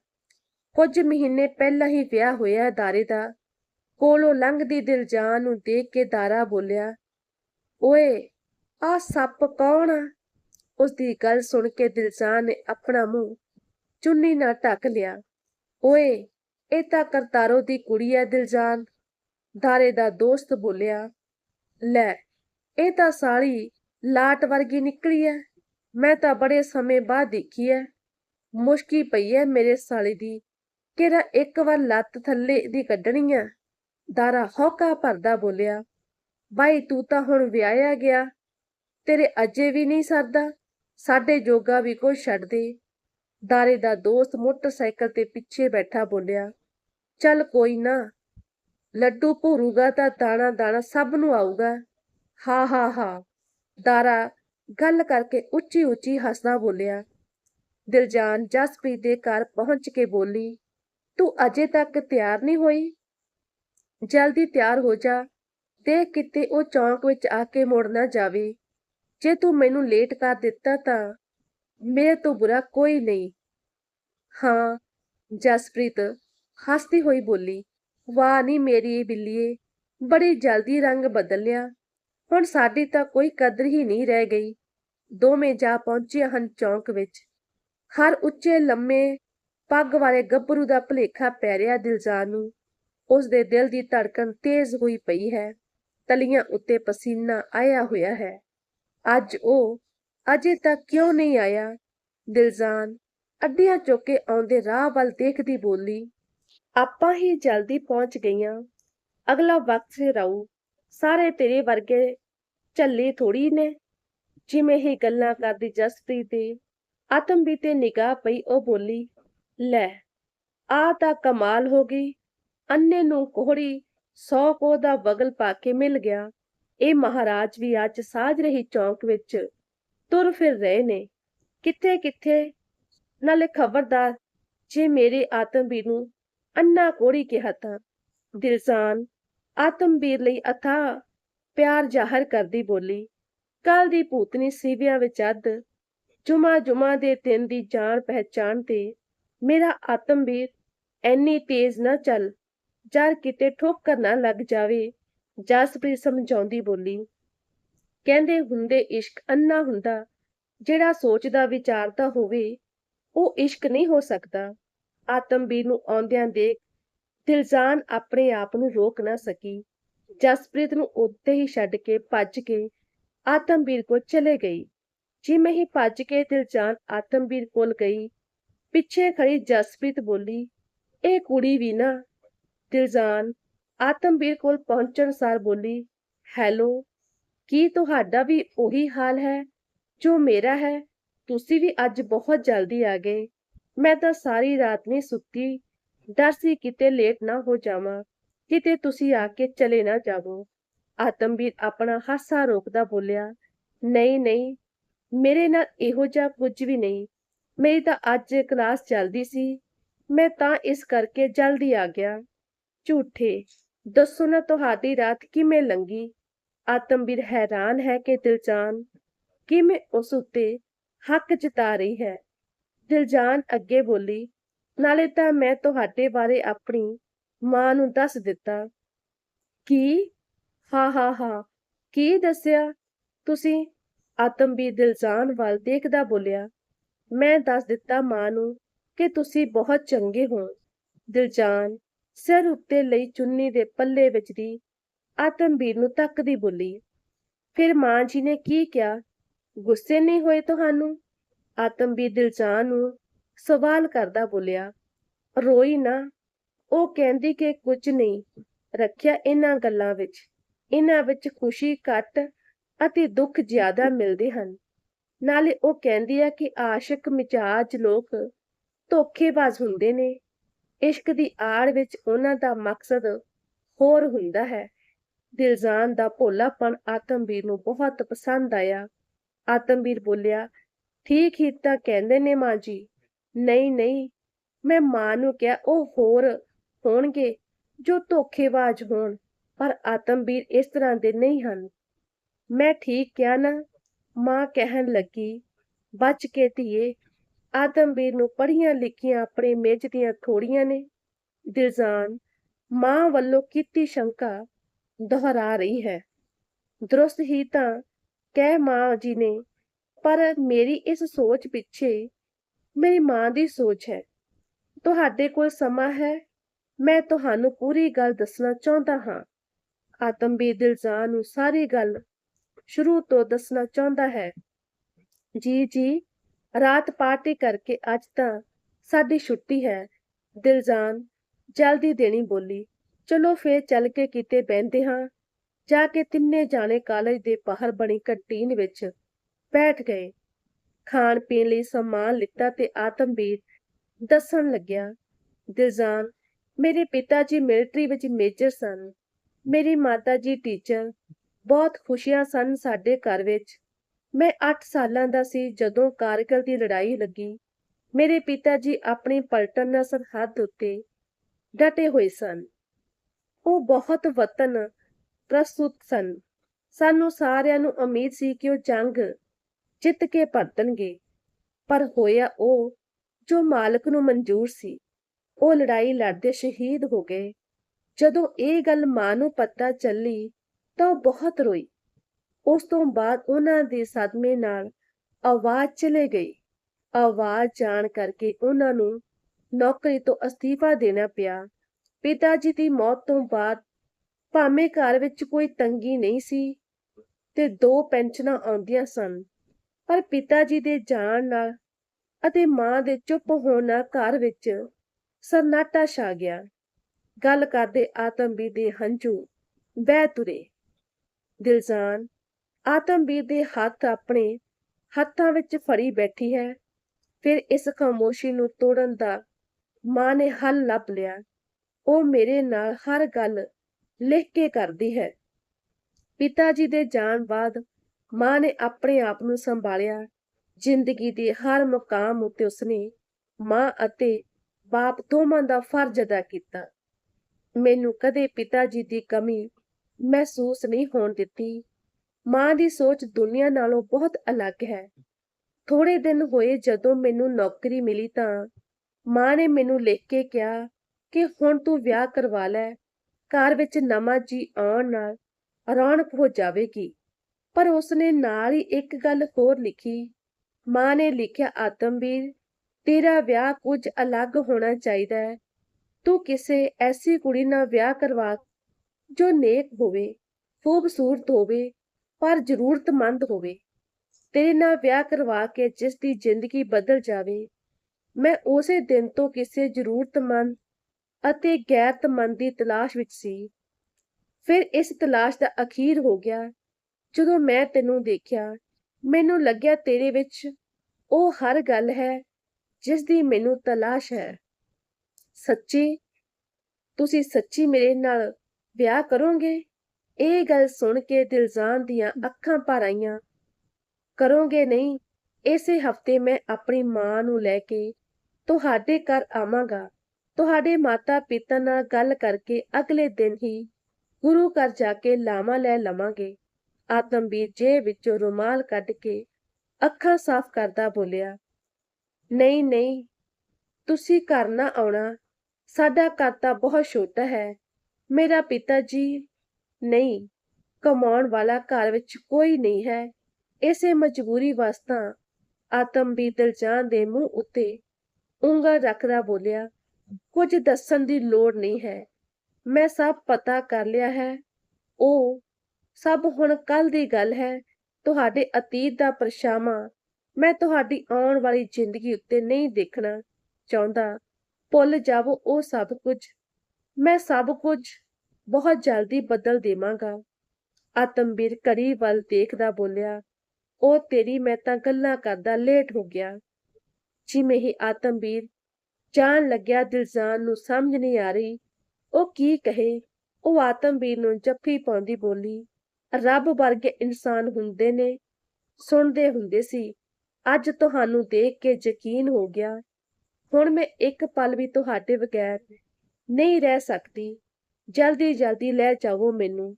ਕੁਝ ਮਹੀਨੇ ਪਹਿਲਾਂ ਹੀ ਵਿਆਹ ਹੋਇਆ ਹੈ ਦਾਰੇ ਦਾ। ਕੋਲੋਂ ਲੰਘਦੀ ਦਿਲਜਾਨ ਨੂੰ ਦੇਖ ਕੇ ਦਾਰਾ ਬੋਲਿਆ, ਓਏ ਆ ਸੱਪ ਕੌਣ ਆ? ਉਸ ਦੀ ਗੱਲ ਸੁਣ ਕੇ ਦਿਲਜਾਨ ਨੇ ਆਪਣਾ ਮੂੰਹ ਚੁੰਨੀ ਨਾਲ ਢੱਕ ਲਿਆ। ਓਏ, ਇਹ ਤਾਂ ਕਰਤਾਰੋ ਦੀ ਕੁੜੀ ਹੈ ਦਿਲਜਾਨ ਦਾਰੇ ਦਾ ਦੋਸਤ ਬੋਲਿਆ। ਲੈ, ਇਹ ਤਾਂ ਸਾਲੀ ਲਾਟ ਵਰਗੀ ਨਿਕਲੀ ਐ। ਮੈਂ ਤਾਂ ਬੜੇ ਸਮੇਂ ਬਾਅਦ ਦੇਖੀ ਐ। ਮੁਸ਼ਕੀ ਪਈ ਐ ਮੇਰੇ ਸਾਲੀ ਦੀ। ਕਿਹੜਾ ਇੱਕ ਵਾਰ ਲੱਤ ਥੱਲੇ ਦੀ ਕੱਢਣੀ ਆ ਦਾਰਾ ਹੌਕਾ ਭਰਦਾ ਬੋਲਿਆ। ਬਾਈ, ਤੂੰ ਤਾਂ ਹੁਣ ਵਿਆਹਿਆ ਗਿਆ। ਤੇਰੇ ਅਜੇ ਵੀ ਨਹੀਂ ਸਰਦਾ। ਸਾਡੇ ਜੋਗਾ ਵੀ ਕੋਈ ਛੱਡ ਦੇ। ਦਾਰੇ ਦਾ ਦੋਸਤ ਮੋਟਰਸਾਈਕਲ ਤੇ ਪਿੱਛੇ ਬੈਠਾ ਬੋਲਿਆ, ਚੱਲ ਕੋਈ ਨਾ, ਲੱਡੂ ਭੂਰੂਗਾ ਤਾਂ ਦਾਣਾ ਦਾਣਾ ਸਭ ਨੂੰ ਆਊਗਾ। ਹਾ ਹਾ ਹਾ। ਦਾਰਾ ਗੱਲ ਕਰਕੇ ਉੱਚੀ ਉੱਚੀ ਹੱਸਦਾ ਬੋਲਿਆ। ਦਿਲਜਾਨ ਜਸਪ੍ਰੀਤ ਦੇ ਘਰ ਪਹੁੰਚ ਕੇ ਬੋਲੀ, ਤੂੰ ਅਜੇ ਤੱਕ ਤਿਆਰ ਨਹੀਂ ਹੋਈ? ਜਲਦੀ ਤਿਆਰ ਹੋ ਜਾ, ਦੇਖ ਕਿਤੇ ਉਹ ਚੌਂਕ ਵਿੱਚ ਆ ਕੇ ਮੁੜ ਨਾ ਜਾਵੇ। ਜੇ ਤੂੰ ਮੈਨੂੰ ਲੇਟ ਕਰ ਦਿੱਤਾ ਤਾਂ ਮੇਰੇ ਤੋਂ ਬੁਰਾ ਕੋਈ ਨਹੀਂ। ਹਾਂ, ਜਸਪ੍ਰੀਤ, ਹੱਸਦੀ ਹੋਈ ਬੋਲੀ, ਵਾਹ ਨੀ ਮੇਰੀ ਬਿੱਲੀਏ, ਬੜੀ ਜਲਦੀ ਰੰਗ ਬਦਲ ਲਿਆ ਹੁਣ ਸਾਡੀ ਤਾਂ ਕੋਈ ਕਦਰ ਹੀ ਨਹੀਂ ਰਹਿ ਗਈ। ਦੋਵੇਂ ਜਾ ਪਹੁੰਚੇ ਹਨ ਚੌਂਕ ਵਿੱਚ। ਹਰ ਉੱਚੇ ਲੰਮੇ ਪੱਗ ਵਾਲੇ ਗੱਭਰੂ ਦਾ ਭਲੇਖਾ ਪੈ ਰਿਹਾ ਦਿਲਜਾਰ ਨੂੰ। ਉਸ ਦੇ ਦਿਲ ਦੀ ਧੜਕਨ ਤੇਜ਼ ਹੋਈ ਪਈ ਹੈ। ਤਲੀਆਂ ਉੱਤੇ ਪਸੀਨਾ ਆਇਆ ਹੋਇਆ ਹੈ। ਅੱਜ ਉਹ ਅਜੇ ਤੱਕ ਕਿਉਂ ਨਹੀਂ ਆਇਆ? ਦਿਲਜਾਨ ਅੱਡੀਆਂ ਚੁੱਕ ਕੇ ਆਉਂਦੇ ਰਾਹ ਵੱਲ ਦੇਖਦੀ ਬੋਲੀ, ਆਪਾਂ ਹੀ ਜਲਦੀ ਪਹੁੰਚ ਗਈਆਂ। ਅਗਲਾ ਵਕਤ ਸਿਰ ਆਊ। ਸਾਰੇ ਤੇਰੇ ਵਰਗੇ ਝੱਲੇ ਥੋੜੀ ਨੇ। ਜਿਵੇਂ ਹੀ ਗੱਲਾਂ ਕਰਦੀ ਜਸਪ੍ਰੀਤ ਦੀ ਆਤਮ ਆਤਮਬੀਰ ਤੇ ਨਿਗਾਹ ਪਈ, ਉਹ ਬੋਲੀ, ਲੈ ਆ ਤਾਂ ਕਮਾਲ ਹੋ ਗਈ। ਅੰਨੇ ਨੂੰ ਕੋਹੜੀ ਸੌ ਕੋ ਦਾ ਬਗਲ ਪਾ ਕੇ ਮਿਲ ਗਿਆ। ਇਹ ਮਹਾਰਾਜ ਵੀ ਅੱਜ ਸਾਜ ਰਹੀ ਚੌਂਕ ਵਿੱਚ ਤੁਰ ਫਿਰ ਰਹੇ ਨੇ। ਕਿੱਥੇ ਕਿੱਥੇ? ਨਾਲੇ ਖਬਰਦਾਰ, ਜੇ ਮੇਰੇ ਆਤਮਵੀਰ ਨੂੰ ਅੰਨਾ ਕੋੜੀ ਕਿਹਾ ਤਾਂ। ਦਿਲਸਾਨ ਆਤਮਬੀਰ ਲਈ ਅਥਾ ਪਿਆਰ ਜ਼ਾਹਰ ਕਰਦੀ ਬੋਲੀ ਕੱਲ ਦੀ ਭੂਤਨੀ ਸੀਵਿਆਂ ਵਿੱਚ ਅੱਧ, ਜੁਮਾ ਜੁਮਾ ਦੇ ਦਿਨ ਦੀ ਜਾਣ ਪਹਿਚਾਣ ਤੇ ਮੇਰਾ ਆਤਮਵੀਰ ਐਨੀ ਤੇਜ਼ ਨਾ ਚੱਲ ਜਰ ਕਿਤੇ ਠੋਕਰ ਨਾ ਲੱਗ ਜਾਵੇ। ਜਸਪ੍ਰੀਤ ਸਮਝਾਉਂਦੀ ਬੋਲੀ, ਕਹਿੰਦੇ ਹੁੰਦੇ ਇਸ਼ਕ ਅੰਨਾ ਹੁੰਦਾ, ਜਿਹੜਾ ਸੋਚਦਾ ਵਿਚਾਰਦਾ ਹੋਵੇ, ਉਹ ਇਸ਼ਕ ਨਹੀਂ ਹੋ ਸਕਦਾ। ਆਤਮਬੀਰ ਨੂੰ ਆਉਂਦਿਆਂ ਦੇਖ ਦਿਲਜਾਨ ਆਪਣੇ ਆਪ ਨੂੰ ਰੋਕ ਨਾ ਸਕੀ। ਜਸਪ੍ਰੀਤ ਨੂੰ ਉੱਤੇ ਹੀ ਛੱਡ ਕੇ ਭੱਜ ਕੇ ਆਤਮਵੀਰ ਕੋਲ ਚਲੇ ਗਈ। ਜਿਵੇਂ ਹੀ ਭੱਜ ਕੇ ਦਿਲਜਾਨ ਆਤਮਵੀਰ ਕੋਲ ਗਈ, ਪਿੱਛੇ ਖੜੀ ਜਸਪ੍ਰੀਤ ਬੋਲੀ, ਇਹ ਕੁੜੀ ਵੀ ਨਾ, ਦਿਲਜਾਨ ਆਤਮਵੀਰ ਕੋਲ ਪਹੁੰਚਣ ਸਾਰ ਬੋਲੀ, ਹੈਲੋ, ਕੀ ਤੁਹਾਡਾ ਵੀ ਉਹੀ ਹਾਲ ਹੈ ਜੋ ਮੇਰਾ ਹੈ? ਤੁਸੀਂ ਵੀ ਅੱਜ ਬਹੁਤ ਜਲਦੀ ਆ ਗਏ। ਮੈਂ ਤਾਂ ਸਾਰੀ ਰਾਤ ਨਹੀਂ ਸੁੱਤੀ। ਡਰ ਸੀ ਕਿਤੇ ਲੇਟ ਨਾ ਹੋ ਜਾਵਾਂ, ਕਿਤੇ ਤੁਸੀਂ ਆ ਕੇ ਚਲੇ ਨਾ ਜਾਵੋ। ਆਤਮਬੀਰ ਆਪਣਾ ਹਾਸਾ ਰੋਕਦਾ ਬੋਲਿਆ, ਨਹੀਂ ਨਹੀਂ, ਮੇਰੇ ਨਾਲ ਇਹੋ ਜਿਹਾ ਕੁਝ ਵੀ ਨਹੀਂ। ਮੇਰੀ ਤਾਂ ਅੱਜ ਕਲਾਸ ਚੱਲਦੀ ਸੀ। ਮੈਂ ਤਾਂ ਇਸ ਕਰਕੇ ਜਲਦੀ ਆ ਗਿਆ। ਝੂਠੇ ਦੱਸੋ ਨਾ ਤੁਹਾਡੀ ਰਾਤ ਕਿਵੇਂ ਲੰਗੀ? ਆਤਮਬੀਰ ਹੈਰਾਨ ਹੈ ਕਿ ਦਿਲਜਾਨ ਕਿਵੇਂ ਉਸ ਉੱਤੇ ਹੱਕ ਜਤਾ ਰਹੀ ਹੈ। ਦਿਲਜਾਨ ਅੱਗੇ ਬੋਲੀ, ਨਾਲੇ ਤਾਂ ਮੈਂ ਤੁਹਾਡੇ ਬਾਰੇ ਆਪਣੀ ਮਾਂ ਨੂੰ ਦੱਸ ਦਿੱਤਾ। ਕੀ? ਹਾਂ ਹਾਂ ਹਾਂ। ਕੀ ਦੱਸਿਆ? ਤੁਸੀਂ ਆਤਮਬੀਰ ਦਿਲਜਾਨ ਵੱਲ ਦੇਖਦਾ ਬੋਲਿਆ, ਮੈਂ ਦੱਸ ਦਿੱਤਾ ਮਾਂ ਨੂੰ ਕਿ ਤੁਸੀਂ ਬਹੁਤ ਚੰਗੇ ਹੋ। ਦਿਲਜਾਨ ਸਿਰ ਉੱਤੇ ਲਈ ਚੁੰਨੀ ਦੇ ਪੱਲੇ ਵਿੱਚ ਦੀ ਆਤਮਬੀਰ ਨੂੰ ਤੱਕਦੀ ਬੋਲੀ, ਫਿਰ ਮਾਂ ਜੀ ਨੇ ਕੀ ਕਿਹਾ? ਗੁੱਸੇ ਨਹੀਂ ਹੋਏ ਤੁਹਾਨੂੰ? ਆਤਮਬੀਰ ਦਿਲਜਾਨ ਨੂੰ ਸਵਾਲ ਕਰਦਾ ਬੋਲਿਆ, ਰੋਈ ਨਾ। ਉਹ ਕਹਿੰਦੀ ਕਿ ਕੁਝ ਨਹੀਂ, ਰੱਖਿਆ ਇਹਨਾਂ ਗੱਲਾਂ ਵਿੱਚ। ਇਹਨਾਂ ਵਿੱਚ ਖੁਸ਼ੀ ਘੱਟ ਅਤੇ ਦੁੱਖ ਜ਼ਿਆਦਾ ਮਿਲਦੇ ਹਨ। ਨਾਲੇ ਉਹ ਕਹਿੰਦੀ ਹੈ ਕਿ ਆਸ਼ਿਕ ਮਿਜਾਜ ਲੋਕ ਧੋਖੇਬਾਜ਼ ਹੁੰਦੇ ਨੇ। ਇਸ਼ਕ ਦੀ ਆੜ ਵਿੱਚ ਉਹਨਾਂ ਦਾ ਮਕਸਦ ਹੋਰ ਹੁੰਦਾ ਹੈ। ਦਿਲਜਾਨ ਦਾ ਭੋਲਾਪਣ ਆਤਮਬੀਰ ਨੂੰ ਬਹੁਤ ਪਸੰਦ ਆਇਆ। ਆਤਮਬੀਰ ਬੋਲਿਆ, ਠੀਕ ਹੀ ਤਾਂ ਕਹਿੰਦੇ ਨੇ ਮਾਂ ਜੀ। ਨਹੀਂ ਨਹੀਂ, ਮੈਂ ਮਾਂ ਨੂੰ ਕਿਹਾ ਉਹ ਹੋਰ ਹੋਣਗੇ ਜੋ ਧੋਖੇਬਾਜ਼ ਹੋਣ, ਪਰ ਆਤਮਵੀਰ ਇਸ ਤਰ੍ਹਾਂ ਦੇ ਨਹੀਂ ਹਨ। ਮੈਂ ਠੀਕ ਕਿਹਾ ਨਾ, ਮਾਂ ਕਹਿਣ ਲੱਗੀ, ਬਚ ਕੇ ਧੀਏ ਆਤਮਬੀਰ ਨੂੰ ਪੜ੍ਹੀਆਂ ਲਿਖੀਆਂ ਆਪਣੇ ਮੇਜ ਦੀਆਂ ਥੋੜੀਆਂ ਨੇ। ਦਿਲਜਾਨ ਮਾਂ ਵੱਲੋਂ ਕੀਤੀ ਸ਼ੰਕਾ ਦੁਹਰਾ ਰਹੀ ਹੈ। ਦਰੁਸਤ ਹੀ ਤਾਂ ਕਹਿ ਮਾਂ ਜੀ ਨੇ, ਪਰ ਮੇਰੀ ਇਸ ਸੋਚ ਪਿੱਛੇ ਮੇਰੀ ਮਾਂ ਦੀ ਸੋਚ ਹੈ। ਤੁਹਾਡੇ ਕੋਲ ਸਮਾਂ ਹੈ, ਮੈਂ ਤੁਹਾਨੂੰ ਪੂਰੀ ਗੱਲ ਦੱਸਣਾ ਚਾਹੁੰਦਾ ਹਾਂ। ਆਤਮਬੀਰ ਦਿਲਜਾਨ ਨੂੰ ਸਾਰੀ ਗੱਲ ਸ਼ੁਰੂ ਤੋਂ ਦੱਸਣਾ ਚਾਹੁੰਦਾ ਹੈ। ਜੀ ਜੀ ਰਾਤ ਪਾਰਟੀ ਕਰਕੇ ਅੱਜ ਤਾਂ ਸਾਡੀ ਛੁੱਟੀ ਹੈ। ਦਿਲਜਾਨ, ਜਲਦੀ ਦੇਣੀ ਬੋਲੀ। ਚਲੋ ਫੇਰ ਚੱਲ ਕੇ ਕਿਤੇ ਬਹਿੰਦੇ ਹਾਂ। ਜਾ ਕੇ ਤਿੰਨੇ ਜਾਣੇ ਕਾਲਜ ਦੇ ਬਾਹਰ ਬਣੀ ਕੰਟੀਨ ਵਿੱਚ ਬੈਠ ਗਏ। ਖਾਣ ਪੀਣ ਲਈ ਸਮਾਨ ਲਿੱਤਾ ਤੇ ਆਤਮਬੀਰ ਦੱਸਣ ਲੱਗਿਆ, ਦਿਲਜਾਨ, ਮੇਰੇ ਪਿਤਾ ਜੀ ਮਿਲਟਰੀ ਵਿੱਚ ਮੇਜਰ ਸਨ। ਮੇਰੀ ਮਾਤਾ ਜੀ ਟੀਚਰ ਬਹੁਤ ਖੁਸ਼ੀਆਂ ਸਨ ਸਾਡੇ ਘਰ ਵਿੱਚ। ਮੈਂ 8 ਸਾਲਾਂ ਦਾ ਸੀ ਜਦੋਂ ਕਾਰਗਿਲ ਦੀ ਲੜਾਈ ਲੱਗੀ। ਮੇਰੇ ਪਿਤਾ ਜੀ ਆਪਣੀ ਪਲਟਨ ਨਾਲ ਸਰਹੱਦ ਉੱਤੇ ਡਟੇ ਹੋਏ ਸਨ। ਉਹ ਬਹੁਤ ਵਤਨ ਪ੍ਰਸਤੁਤ ਸਨ। ਸਾਨੂੰ ਸਾਰਿਆਂ ਨੂੰ ਉਮੀਦ ਸੀ ਕਿ ਉਹ ਜੰਗ ਜਿੱਤ ਕੇ ਪਰਤਣਗੇ ਪਰ ਹੋਇਆ ਉਹ ਜੋ ਮਾਲਕ ਨੂੰ ਮਨਜ਼ੂਰ ਸੀ। ਉਹ ਲੜਾਈ ਲੜਦੇ ਸ਼ਹੀਦ ਹੋ ਗਏ। ਜਦੋਂ ਇਹ ਗੱਲ ਮਾਂ ਨੂੰ ਪਤਾ ਚੱਲੀ ਤਾਂ ਉਹ ਬਹੁਤ ਰੋਈ। ਉਸ ਤੋਂ ਬਾਅਦ ਉਹਨਾਂ ਦੇ ਸਦਮੇ ਨਾਲ ਆਵਾਜ਼ ਚਲੇ ਗਈ। ਆਵਾਜ਼ ਜਾਣ ਕਰਕੇ ਉਹਨਾਂ ਨੂੰ ਨੌਕਰੀ ਤੋਂ ਅਸਤੀਫਾ ਦੇਣਾ ਪਿਆ। ਪਿਤਾ ਜੀ ਦੀ ਮੌਤ ਤੋਂ ਬਾਅਦ ਭਾਵੇਂ ਘਰ ਵਿੱਚ ਕੋਈ ਤੰਗੀ ਨਹੀਂ ਸੀ ਤੇ ਦੋ ਪੈਨਸ਼ਨਾਂ ਆਉਂਦੀਆਂ ਸਨ, ਪਰ ਪਿਤਾ ਜੀ ਦੇ ਜਾਣ ਨਾਲ ਅਤੇ ਮਾਂ ਦੇ ਚੁੱਪ ਹੋਣ ਨਾਲ ਘਰ ਵਿੱਚ ਸਰਨਾਟਾ ਛਾ ਗਿਆ। ਗੱਲ ਕਰਦੇ ਆਤਮਬੀਰ ਦੇ ਹੰਝੂ ਬਹਿ ਤੁਰੇ। ਦਿਲਜਾਨ ਆਤਮਵੀਰ ਦੇ ਹੱਥ ਆਪਣੇ ਹੱਥਾਂ ਵਿੱਚ ਫੜੀ ਬੈਠੀ ਹੈ। ਫਿਰ ਇਸ ਖਾਮੋਸ਼ੀ ਨੂੰ ਤੋੜਨ ਦਾ ਮਾਂ ਨੇ ਹੱਲ ਲੱਭ ਲਿਆ। ਉਹ ਮੇਰੇ ਨਾਲ ਹਰ ਗੱਲ ਲਿਖ ਕੇ ਕਰਦੀ ਹੈ। ਪਿਤਾ ਜੀ ਦੇ ਜਾਣ ਬਾਅਦ ਮਾਂ ਨੇ ਆਪਣੇ ਆਪ ਨੂੰ ਸੰਭਾਲਿਆ। ਜ਼ਿੰਦਗੀ ਦੇ ਹਰ ਮੁਕਾਮ ਉੱਤੇ ਉਸਨੇ ਮਾਂ ਅਤੇ ਬਾਪ ਦੋਵਾਂ ਦਾ ਫਰਜ਼ ਅਦਾ ਕੀਤਾ। ਮੈਨੂੰ ਕਦੇ ਪਿਤਾ ਜੀ ਦੀ ਕਮੀ ਮਹਿਸੂਸ ਨਹੀਂ ਹੋਣ ਦਿੱਤੀ। ਮਾਂ ਦੀ ਸੋਚ ਦੁਨੀਆ ਨਾਲੋਂ ਬਹੁਤ ਅਲੱਗ ਹੈ। ਥੋੜੇ ਦਿਨ ਹੋਏ ਜਦੋਂ ਮੈਨੂੰ ਨੌਕਰੀ ਮਿਲੀ ਤਾਂ ਮਾਂ ਨੇ ਮੈਨੂੰ ਲਿਖ ਕੇ ਕਿਹਾ ਕਿ ਹੁਣ ਤੂੰ ਵਿਆਹ ਕਰਵਾ ਲੈ, ਘਰ ਵਿੱਚ ਨਵਾਂ ਜੀ ਆਉਣ ਨਾਲ ਰੌਣਕ ਹੋ ਜਾਵੇਗੀ। ਪਰ ਉਸਨੇ ਨਾਲ ਹੀ ਇੱਕ ਗੱਲ ਹੋਰ ਲਿਖੀ। ਮਾਂ ਨੇ ਲਿਖਿਆ, ਆਤਮਵੀਰ, ਤੇਰਾ ਵਿਆਹ ਕੁਝ ਅਲੱਗ ਹੋਣਾ ਚਾਹੀਦਾ ਹੈ। ਤੂੰ ਕਿਸੇ ਐਸੀ ਕੁੜੀ ਨਾਲ ਵਿਆਹ ਕਰਵਾ ਜੋ ਨੇਕ ਹੋਵੇ, ਖੂਬਸੂਰਤ ਹੋਵੇ ਪਰ ਜ਼ਰੂਰਤਮੰਦ ਹੋਵੇ। ਤੇਰੇ ਨਾਲ ਵਿਆਹ ਕਰਵਾ ਕੇ ਜਿਸ ਦੀ ਜ਼ਿੰਦਗੀ ਬਦਲ ਜਾਵੇ, ਮੈਂ ਉਸੇ ਦਿਨ ਤੋਂ ਕਿਸੇ ਜ਼ਰੂਰਤਮੰਦ ਅਤੇ ਗੈਰਤਮੰਦ ਦੀ ਤਲਾਸ਼ ਵਿੱਚ ਸੀ। ਫਿਰ ਇਸ ਤਲਾਸ਼ ਦਾ ਅਖੀਰ ਹੋ ਗਿਆ। ਜਦੋਂ ਮੈਂ ਤੈਨੂੰ ਦੇਖਿਆ, ਮੈਨੂੰ ਲੱਗਿਆ ਤੇਰੇ ਵਿੱਚ ਉਹ ਹਰ ਗੱਲ ਹੈ ਜਿਸ ਦੀ ਮੈਨੂੰ ਤਲਾਸ਼ ਹੈ। ਸੱਚੀ? ਤੁਸੀਂ ਸੱਚੀ ਮੇਰੇ ਨਾਲ ਵਿਆਹ ਕਰੋਗੇ? ਇਹ ਗੱਲ ਸੁਣ ਕੇ ਦਿਲਜ਼ਾਨ ਦੀਆਂ ਅੱਖਾਂ ਭਰ ਆਈਆਂ। ਕਰੋਗੇ ਨਹੀਂ, ਇਸੇ ਹਫ਼ਤੇ ਮੈਂ ਆਪਣੀ ਮਾਂ ਨੂੰ ਲੈ ਕੇ ਤੁਹਾਡੇ ਘਰ ਆਵਾਂਗਾ। ਤੁਹਾਡੇ ਮਾਤਾ ਪਿਤਾ ਨਾਲ ਗੱਲ ਕਰਕੇ ਅਗਲੇ ਦਿਨ ਹੀ ਗੁਰੂ ਘਰ ਜਾ ਕੇ ਲਾਮਾ ਲੈ ਲਵਾਂਗੇ। ਆਤਮਵੀਰ ਜੇ ਵਿੱਚੋਂ ਰੁਮਾਲ ਕੱਢ ਕੇ ਅੱਖਾਂ ਸਾਫ਼ ਕਰਦਾ ਬੋਲਿਆ, ਨਹੀਂ ਨਹੀਂ, ਤੁਸੀਂ ਘਰ ਨਾ ਆਉਣਾ। ਸਾਡਾ ਘਰ ਤਾਂ ਬਹੁਤ ਛੋਟਾ ਹੈ। ਮੇਰਾ ਪਿਤਾ ਜੀ ਨਹੀਂ, ਕਮਾਉਣ ਵਾਲਾ ਘਰ ਵਿੱਚ ਕੋਈ ਨਹੀਂ ਹੈ। ਇਸੇ ਮਜਬੂਰੀ ਵਾਸਤਾ ਆਤਮਵੀਰ ਦਿਲਜਾਨ ਦੇ ਮੂੰਹ ਉੱਤੇ ਉਂਗਲ ਰੱਖਦਾ ਬੋਲਿਆ, ਕੁਝ ਦੱਸਣ ਦੀ ਲੋੜ ਨਹੀਂ ਹੈ। ਮੈਂ ਸਭ ਪਤਾ ਕਰ ਲਿਆ ਹੈ। ਉਹ ਸਭ ਹੁਣ ਕੱਲ ਦੀ ਗੱਲ ਹੈ। ਤੁਹਾਡੇ ਅਤੀਤ ਦਾ ਪਰਛਾਵਾਂ ਮੈਂ ਤੁਹਾਡੀ ਆਉਣ ਵਾਲੀ ਜ਼ਿੰਦਗੀ ਉੱਤੇ ਨਹੀਂ ਦੇਖਣਾ ਚਾਹੁੰਦਾ। ਭੁੱਲ ਜਾਵੋ ਉਹ ਸਭ ਕੁਝ। ਮੈਂ ਸਭ ਕੁਝ ਬਹੁਤ ਜਲਦੀ ਬਦਲ ਦੇਵਾਂਗਾ। ਆਤਮਵੀਰ ਕੜੀ ਵੱਲ ਦੇਖਦਾ ਬੋਲਿਆ, ਉਹ ਤੇਰੀ, ਮੈਂ ਤਾਂ ਗੱਲਾਂ ਕਰਦਾ ਲੇਟ ਹੋ ਗਿਆ। ਜਿਵੇਂ ਹੀ ਆਤਮਵੀਰ ਜਾਣ ਲੱਗਿਆ ਦਿਲਜ਼ਾਨ ਨੂੰ ਸਮਝ ਨਹੀਂ ਆ ਰਹੀ, ਉਹ ਕੀ ਕਹੇ? ਉਹ ਆਤਮਵੀਰ ਨੂੰ ਜੱਫੀ ਪਾਉਂਦੀ ਬੋਲੀ, ਰੱਬ ਵਰਗੇ ਇਨਸਾਨ ਹੁੰਦੇ ਨੇ, ਸੁਣਦੇ ਹੁੰਦੇ ਸੀ। ਅੱਜ ਤੁਹਾਨੂੰ ਦੇਖ ਕੇ ਯਕੀਨ ਹੋ ਗਿਆ। ਹੁਣ ਮੈਂ ਇੱਕ ਪਲ ਵੀ ਤੁਹਾਡੇ ਬਗੈਰ ਨਹੀਂ ਰਹਿ ਸਕਦੀ। ਜਲਦੀ ਜਲਦੀ ਲੈ ਜਾਵੋ ਮੈਨੂੰ।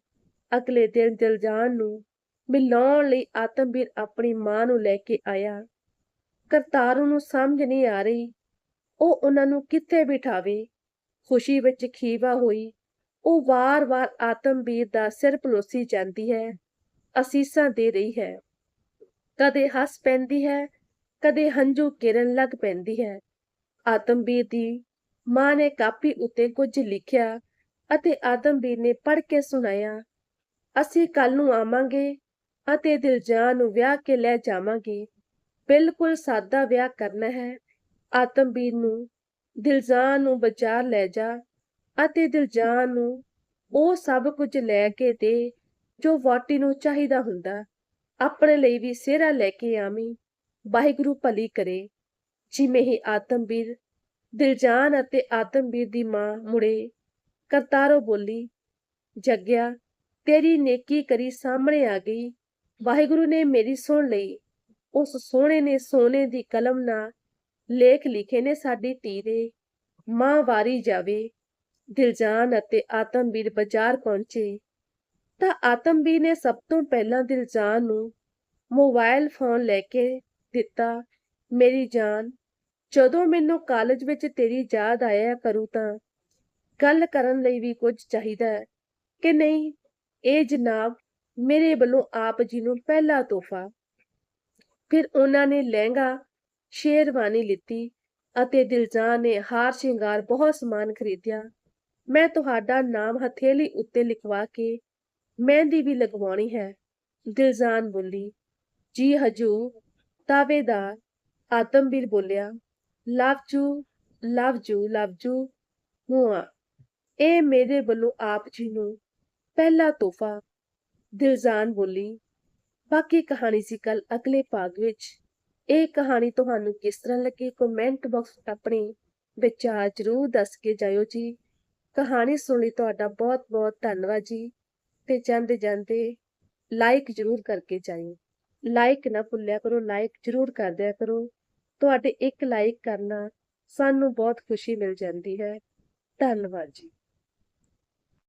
ਅਗਲੇ ਦਿਨ ਦਿਲਜਾਨ ਨੂੰ ਮਿਲਾਉਣ ਲਈ ਆਤਮਵੀਰ ਆਪਣੀ ਮਾਂ ਨੂੰ ਲੈ ਕੇ ਆਇਆ। ਕਰਤਾਰੂ ਨੂੰ ਸਮਝ ਨਹੀਂ ਆ ਰਹੀ। ਉਹ ਉਹਨਾਂ ਨੂੰ ਕਿੱਥੇ ਬਿਠਾਵੇ? ਖੁਸ਼ੀ ਵਿੱਚ ਖੀਵਾ ਹੋਈ। ਉਹ ਵਾਰ-ਵਾਰ ਆਤਮਵੀਰ ਦਾ ਸਿਰ ਪਲੋਸੀ ਜਾਂਦੀ ਹੈ। ਅਸੀਸਾਂ ਦੇ ਰਹੀ ਹੈ। ਕਦੇ ਹੱਸ ਪੈਂਦੀ ਹੈ, ਕਦੇ ਹੰਝੂ ਕਿਰਨ ਲੱਗ ਪੈਂਦੀ ਹੈ। ਆਤਮਵੀਰ ਦੀ ਮਾਂ ਨੇ ਕਾਪੀ ਉੱਤੇ ਕੁਝ ਲਿਖਿਆ। ਅਤੇ ਆਦਮਵੀਰ ਨੇ ਪੜ੍ਹ ਕੇ ਸੁਣਾਇਆ, ਅਸੀਂ ਕੱਲ ਨੂੰ ਆਵਾਂਗੇ ਅਤੇ ਦਿਲਜਾਨ ਨੂੰ ਵਿਆਹ ਕੇ ਲੈ ਜਾਵਾਂਗੇ। ਬਿਲਕੁਲ ਸਾਦਾ ਵਿਆਹ ਕਰਨਾ ਹੈ। ਆਤਮਵੀਰ ਨੂੰ ਦਿਲਜਾਨ ਨੂੰ ਬਾਜ਼ਾਰ ਲੈ ਜਾ ਅਤੇ ਦਿਲਜਾਨ ਨੂੰ ਉਹ ਸਭ ਕੁਝ ਲੈ ਕੇ ਦੇ ਜੋ ਵਾਟੀ ਨੂੰ ਚਾਹੀਦਾ ਹੁੰਦਾ। ਆਪਣੇ ਲਈ ਵੀ ਸਿਹਰਾ ਲੈ ਕੇ ਆਵੀਂ। ਵਾਹਿਗੁਰੂ ਭਲੀ ਕਰੇ। ਜਿਵੇਂ ਹੀ ਆਤਮਵੀਰ ਦਿਲਜਾਨ ਅਤੇ ਆਤਮਵੀਰ ਦੀ ਮਾਂ ਮੁੜੇ ਕਰਤਾਰੋ ਬੋਲੀ, ਜੱਗਿਆ, ਤੇਰੀ ਨੇਕੀ ਕਰੀ ਸਾਹਮਣੇ ਆ ਗਈ। ਵਾਹਿਗੁਰੂ ਨੇ ਮੇਰੀ ਸੁਣ ਲਈ। ਉਸ ਸੋਹਣੇ ਨੇ ਸੋਨੇ ਦੀ ਕਲਮ ਨਾਲ ਲੇਖ ਲਿਖੇ ਨੇ ਸਾਡੀ ਧੀ ਦੇ। ਮਾਂ ਵਾਰੀ ਜਾਵੇ ਦਿਲਜਾਨ ਅਤੇ ਆਤਮਵੀਰ ਬਾਜ਼ਾਰ ਪਹੁੰਚੇ। ਤਾਂ ਆਤਮਵੀਰ ਨੇ ਸਭ ਤੋਂ ਪਹਿਲਾਂ ਦਿਲਜਾਨ ਨੂੰ ਮੋਬਾਈਲ ਫੋਨ ਲੈ ਕੇ ਦਿੱਤਾ, ਮੇਰੀ ਜਾਨ, ਜਦੋਂ ਮੈਨੂੰ ਕਾਲਜ ਵਿੱਚ ਤੇਰੀ ਯਾਦ ਆਇਆ ਕਰੂ ਤਾਂ ਗੱਲ ਕਰਨ ਲਈ ਵੀ ਕੁਝ ਚਾਹੀਦਾ ਹੈ ਕਿ ਨਹੀਂ, ਇਹ ਜਨਾਬ ਮੇਰੇ ਵੱਲੋਂ ਆਪ ਜੀ ਨੂੰ ਪਹਿਲਾ ਤੋਹਫਾ। ਫਿਰ ਉਹਨਾਂ ਨੇ ਲਹਿੰਗਾ, ਸ਼ੇਰਵਾਨੀ ਲਿੱਤੀ ਅਤੇ ਦਿਲਜਾਨ ਨੇ ਹਾਰ ਸ਼ਿੰਗਾਰ ਬਹੁਤ ਸਮਾਨ ਖਰੀਦਿਆ। ਮੈਂ ਤੁਹਾਡਾ ਨਾਮ ਹਥੇਲੀ ਉੱਤੇ ਲਿਖਵਾ ਕੇ ਮਹਿੰਦੀ ਵੀ ਲਗਵਾਉਣੀ ਹੈ, ਦਿਲਜਾਨ ਬੋਲੀ। ਜੀ ਹਜੂਰ, ਤਾਵੇਦਾਰ, ਆਤਮਵੀਰ ਬੋਲਿਆ ਲਵ ਜੂ ਲਵ ਜੂ ਲਵ ਯੂ ਹੁਆ ਇਹ ਮੇਰੇ ਵੱਲੋਂ ਆਪ ਜੀ ਨੂੰ ਪਹਿਲਾ ਤੋਹਫਾ ਦਿਲਜਾਨ ਬੋਲੀ। ਬਾਕੀ ਕਹਾਣੀ ਸੀ ਕੱਲ ਅਗਲੇ ਭਾਗ ਵਿੱਚ। ਇਹ ਕਹਾਣੀ ਤੁਹਾਨੂੰ ਕਿਸ ਤਰ੍ਹਾਂ ਲੱਗੀ ਕਮੈਂਟ ਬਾਕਸ ਆਪਣੇ ਵਿਚਾਰ ਜ਼ਰੂਰ ਦੱਸ ਕੇ ਜਾਇਓ ਜੀ। ਕਹਾਣੀ ਸੁਣ ਲਈ ਤੁਹਾਡਾ ਬਹੁਤ ਬਹੁਤ ਧੰਨਵਾਦ ਜੀ। ਤੇ ਜਾਂਦੇ ਜਾਂਦੇ ਲਾਈਕ ਜ਼ਰੂਰ ਕਰਕੇ ਜਾਇਓ। ਲਾਈਕ ਨਾ ਭੁੱਲਿਆ ਕਰੋ ਲਾਈਕ ਜ਼ਰੂਰ ਕਰ ਦਿਆ ਕਰੋ। ਤੁਹਾਡੇ ਇੱਕ ਲਾਈਕ ਕਰਨਾ ਸਾਨੂੰ ਬਹੁਤ ਖੁਸ਼ੀ ਮਿਲ ਜਾਂਦੀ ਹੈ। ਧੰਨਵਾਦ ਜੀ।